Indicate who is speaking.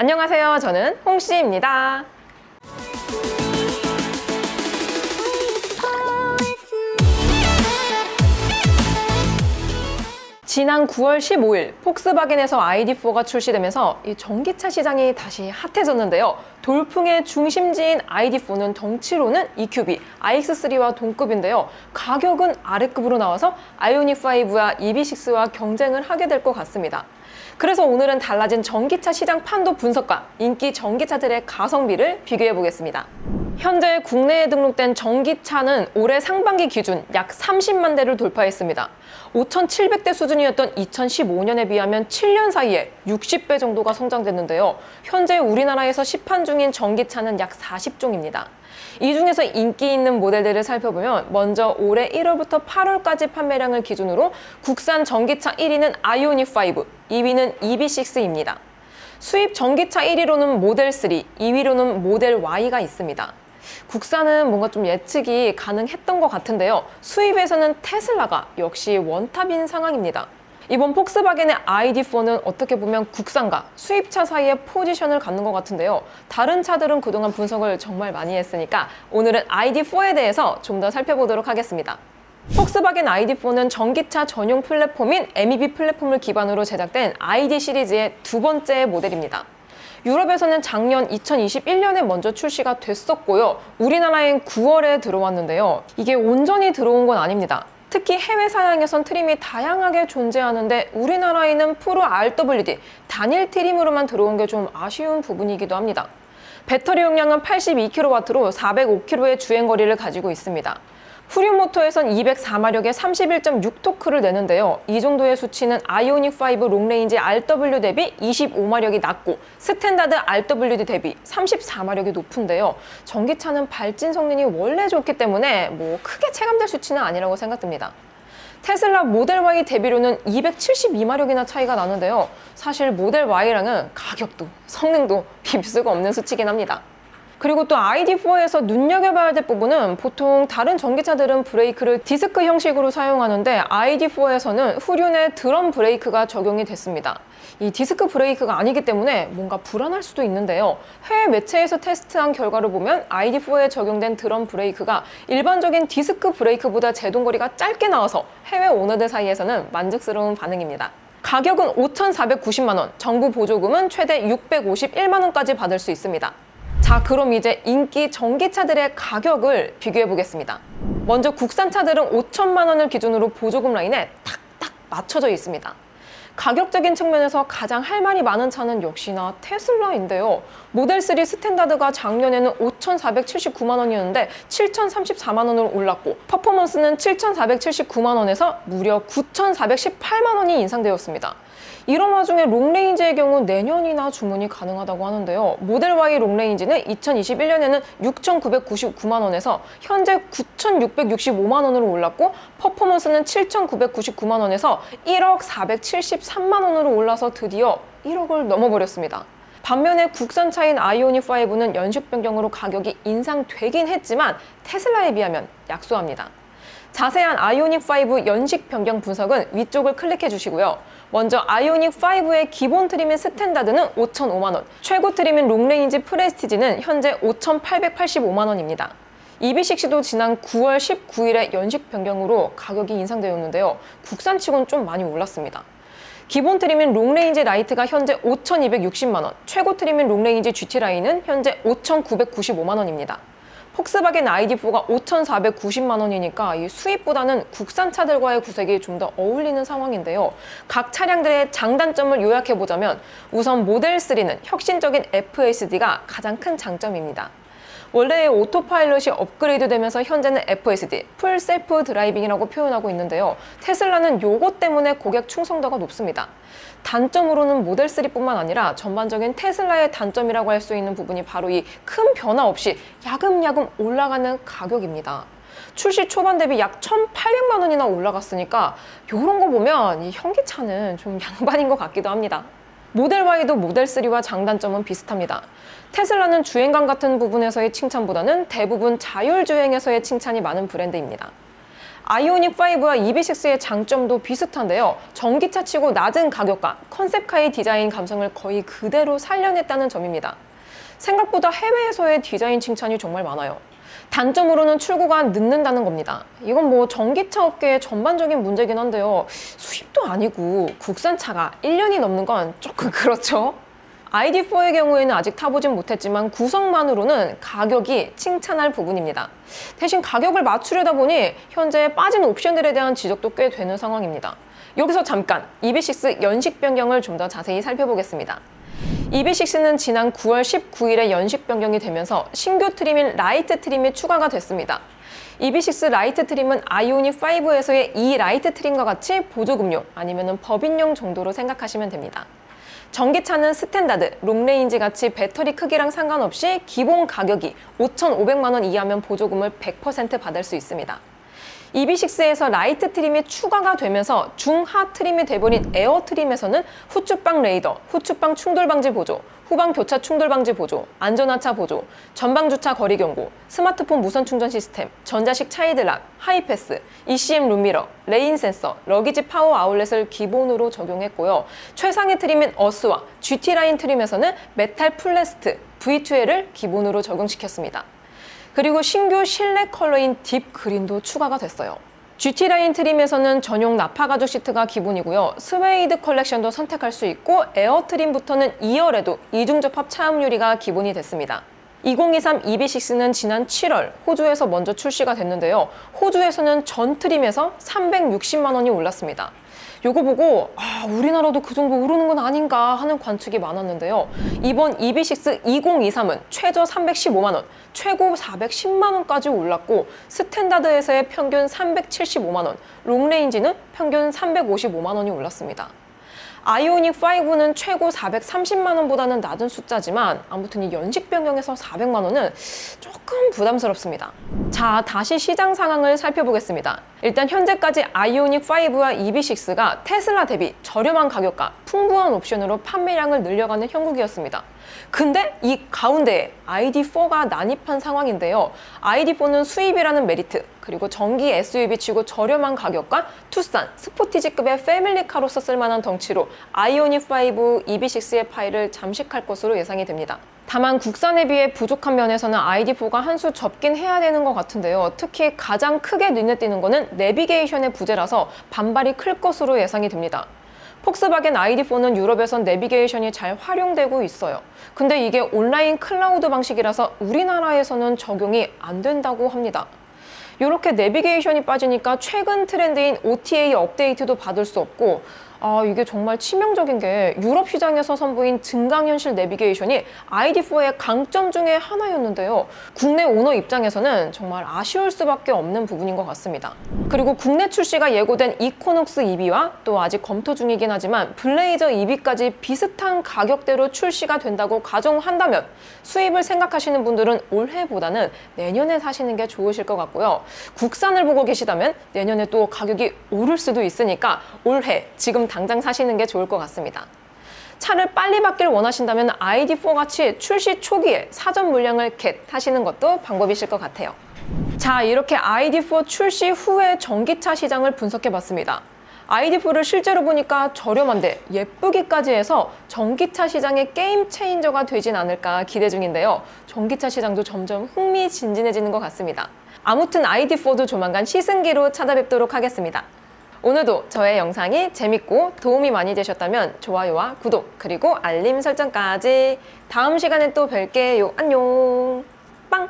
Speaker 1: 안녕하세요. 저는 홍씨입니다. 지난 9월 15일 폭스바겐에서 ID4가 출시되면서 이 전기차 시장이 다시 핫해졌는데요. 돌풍의 중심지인 ID4는 덩치로는 EQB, iX3와 동급인데요. 가격은 아래급으로 나와서 아이오닉5와 EV6와 경쟁을 하게 될 것 같습니다. 그래서 오늘은 달라진 전기차 시장 판도 분석과 인기 전기차들의 가성비를 비교해 보겠습니다. 현재 국내에 등록된 전기차는 올해 상반기 기준 약 30만 대를 돌파했습니다. 5,700대 수준이었던 2015년에 비하면 7년 사이에 60배 정도가 성장됐는데요. 현재 우리나라에서 시판 중인 전기차는 약 40종입니다. 이 중에서 인기 있는 모델들을 살펴보면 먼저 올해 1월부터 8월까지 판매량을 기준으로 국산 전기차 1위는 아이오닉5, 2위는 EV6입니다. 수입 전기차 1위로는 모델 3, 2위로는 모델 Y가 있습니다. 국산은 뭔가 좀 예측이 가능했던 것 같은데요. 수입에서는 테슬라가 역시 원탑인 상황입니다. 이번 폭스바겐의 ID4는 어떻게 보면 국산과 수입차 사이에 포지션을 갖는 것 같은데요. 다른 차들은 그동안 분석을 정말 많이 했으니까 오늘은 ID4에 대해서 좀 더 살펴보도록 하겠습니다. 폭스바겐 ID4는 전기차 전용 플랫폼인 MEB 플랫폼을 기반으로 제작된 ID 시리즈의 두 번째 모델입니다. 유럽에서는 작년 2021년에 먼저 출시가 됐었고요. 우리나라엔 9월에 들어왔는데요. 이게 온전히 들어온 건 아닙니다. 특히 해외 사양에선 트림이 다양하게 존재하는데 우리나라에는 프로 RWD 단일 트림으로만 들어온 게 좀 아쉬운 부분이기도 합니다. 배터리 용량은 82kW로 405km의 주행거리를 가지고 있습니다. 후륜 모터에선 204마력의 31.6토크를 내는데요. 이 정도의 수치는 아이오닉5 롱레인지 RW 대비 25마력이 낮고 스탠다드 RWD 대비 34마력이 높은데요. 전기차는 발진 성능이 원래 좋기 때문에 뭐 크게 체감될 수치는 아니라고 생각됩니다. 테슬라 모델 Y 대비로는 272마력이나 차이가 나는데요. 사실 모델 Y랑은 가격도 성능도 비빌 수가 없는 수치긴 합니다. 그리고 또 ID4에서 눈여겨봐야 될 부분은 보통 다른 전기차들은 브레이크를 디스크 형식으로 사용하는데 ID4에서는 후륜에 드럼 브레이크가 적용이 됐습니다. 이 디스크 브레이크가 아니기 때문에 뭔가 불안할 수도 있는데요. 해외 매체에서 테스트한 결과를 보면 ID4에 적용된 드럼 브레이크가 일반적인 디스크 브레이크보다 제동거리가 짧게 나와서 해외 오너들 사이에서는 만족스러운 반응입니다. 가격은 5,490만 원, 정부 보조금은 최대 651만 원까지 받을 수 있습니다. 자, 그럼 이제 인기 전기차들의 가격을 비교해 보겠습니다. 먼저 국산차들은 5천만 원을 기준으로 보조금 라인에 탁탁 맞춰져 있습니다. 가격적인 측면에서 가장 할 말이 많은 차는 역시나 테슬라인데요. 모델 3 스탠다드가 작년에는 5,479만 원이었는데 7,034만 원으로 올랐고 퍼포먼스는 7,479만 원에서 무려 9,418만 원이 인상되었습니다. 이런 와중에 롱레인지의 경우 내년이나 주문이 가능하다고 하는데요. 모델 Y 롱레인지는 2021년에는 6,999만 원에서 현재 9,665만 원으로 올랐고 퍼포먼스는 7,999만 원에서 1억 473만 원으로 올라서 드디어 1억을 넘어버렸습니다. 반면에 국산차인 아이오닉5는 연식 변경으로 가격이 인상되긴 했지만 테슬라에 비하면 약소합니다. 자세한 아이오닉5 연식 변경 분석은 위쪽을 클릭해 주시고요. 먼저 아이오닉5의 기본 트림인 스탠다드는 5,005만원, 최고 트림인 롱레인지 프레스티지는 현재 5,885만원입니다. EB6도 지난 9월 19일에 연식 변경으로 가격이 인상되었는데요. 국산치곤 좀 많이 올랐습니다. 기본 트림인 롱레인지 라이트가 현재 5,260만원, 최고 트림인 롱레인지 GT 라인은 현재 5,995만원입니다. 폭스바겐 ID4가 5,490만 원이니까 이 수입보다는 국산 차들과의 구색이 좀 더 어울리는 상황인데요. 각 차량들의 장단점을 요약해 보자면 우선 모델 3는 혁신적인 FSD가 가장 큰 장점입니다. 원래 오토파일럿이 업그레이드 되면서 현재는 FSD, 풀 셀프 드라이빙이라고 표현하고 있는데요. 테슬라는 요것 때문에 고객 충성도가 높습니다. 단점으로는 모델 3뿐만 아니라 전반적인 테슬라의 단점이라고 할 수 있는 부분이 바로 이 큰 변화 없이 야금야금 올라가는 가격입니다. 출시 초반 대비 약 1,800만 원이나 올라갔으니까 이런 거 보면 이 현기차는 좀 양반인 것 같기도 합니다. 모델 Y도 모델 3와 장단점은 비슷합니다. 테슬라는 주행감 같은 부분에서의 칭찬보다는 대부분 자율주행에서의 칭찬이 많은 브랜드입니다. 아이오닉 5와 EV6의 장점도 비슷한데요. 전기차 치고 낮은 가격과 컨셉카의 디자인 감성을 거의 그대로 살려냈다는 점입니다. 생각보다 해외에서의 디자인 칭찬이 정말 많아요. 단점으로는 출고가 늦는다는 겁니다. 이건 뭐 전기차 업계의 전반적인 문제긴 한데요. 수입도 아니고 국산차가 1년이 넘는 건 조금 그렇죠. ID4의 경우에는 아직 타보진 못했지만 구성만으로는 가격이 칭찬할 부분입니다. 대신 가격을 맞추려다 보니 현재 빠진 옵션들에 대한 지적도 꽤 되는 상황입니다. 여기서 잠깐 EV6 연식 변경을 좀 더 자세히 살펴보겠습니다. EV6는 지난 9월 19일에 연식 변경이 되면서 신규 트림인 라이트 트림이 추가가 됐습니다. EV6 라이트 트림은 아이오닉 5에서의 이 라이트 트림과 같이 보조금용 아니면 법인용 정도로 생각하시면 됩니다. 전기차는 스탠다드, 롱레인지 같이 배터리 크기랑 상관없이 기본 가격이 5,500만 원 이하면 보조금을 100% 받을 수 있습니다. EV6에서 라이트 트림이 추가가 되면서 중하 트림이 돼버린 에어 트림에서는 후추방 레이더, 후추방 충돌 방지 보조, 후방 교차 충돌 방지 보조, 안전하차 보조, 전방 주차 거리 경고, 스마트폰 무선 충전 시스템, 전자식 차이드락, 하이패스, ECM 룸미러, 레인 센서, 러기지 파워 아울렛을 기본으로 적용했고요. 최상의 트림인 어스와 GT 라인 트림에서는 메탈 플레스트, V2L을 기본으로 적용시켰습니다. 그리고 신규 실내 컬러인 딥 그린도 추가가 됐어요. GT 라인 트림에서는 전용 나파 가죽 시트가 기본이고요. 스웨이드 컬렉션도 선택할 수 있고 에어 트림부터는 2열에도 이중 접합 차음 유리가 기본이 됐습니다. 2023 EV6는 지난 7월 호주에서 먼저 출시가 됐는데요. 호주에서는 전 트림에서 360만 원이 올랐습니다. 요거 보고 아, 우리나라도 그 정도 오르는 건 아닌가 하는 관측이 많았는데요. 이번 EV6 2023은 최저 315만 원, 최고 410만 원까지 올랐고 스탠다드에서의 평균 375만 원, 롱레인지는 평균 355만 원이 올랐습니다. 아이오닉 5는 최고 430만 원보다는 낮은 숫자지만 아무튼 이 연식 변경에서 400만 원은 조금 부담스럽습니다. 자, 다시 시장 상황을 살펴보겠습니다. 일단 현재까지 아이오닉 5와 EV6가 테슬라 대비 저렴한 가격과 풍부한 옵션으로 판매량을 늘려가는 형국이었습니다. 근데 이 가운데에 ID4가 난입한 상황인데요. ID4는 수입이라는 메리트, 그리고 전기 SUV 치고 저렴한 가격과 투싼, 스포티지급의 패밀리카로서 쓸만한 덩치로 아이오닉 5, EV6의 파일을 잠식할 것으로 예상이 됩니다. 다만 국산에 비해 부족한 면에서는 ID4가 한 수 접긴 해야 되는 것 같은데요. 특히 가장 크게 눈에 띄는 거는 내비게이션의 부재라서 반발이 클 것으로 예상이 됩니다. 폭스바겐 ID4는 유럽에선 내비게이션이 잘 활용되고 있어요. 근데 이게 온라인 클라우드 방식이라서 우리나라에서는 적용이 안 된다고 합니다. 이렇게 내비게이션이 빠지니까 최근 트렌드인 OTA 업데이트도 받을 수 없고 아, 이게 정말 치명적인 게 유럽 시장에서 선보인 증강현실 내비게이션이 ID4의 강점 중에 하나였는데요. 국내 오너 입장에서는 정말 아쉬울 수밖에 없는 부분인 것 같습니다. 그리고 국내 출시가 예고된 이코녹스 EV와 또 아직 검토 중이긴 하지만 블레이저 EV까지 비슷한 가격대로 출시가 된다고 가정한다면 수입을 생각하시는 분들은 올해보다는 내년에 사시는 게 좋으실 것 같고요. 국산을 보고 계시다면 내년에 또 가격이 오를 수도 있으니까 올해 지금 당장 사시는 게 좋을 것 같습니다. 차를 빨리 바뀔 원하신다면 ID4 같이 출시 초기에 사전 물량을 겟 하시는 것도 방법이실 것 같아요. 자, 이렇게 ID4 출시 후에 전기차 시장을 분석해 봤습니다. ID4를 실제로 보니까 저렴한데 예쁘기까지 해서 전기차 시장의 게임 체인저가 되진 않을까 기대 중인데요. 전기차 시장도 점점 흥미진진해지는 것 같습니다. 아무튼 ID4도 조만간 시승기로 찾아뵙도록 하겠습니다. 오늘도 저의 영상이 재밌고 도움이 많이 되셨다면 좋아요와 구독 그리고 알림 설정까지 다음 시간에 또 뵐게요. 안녕. 빵!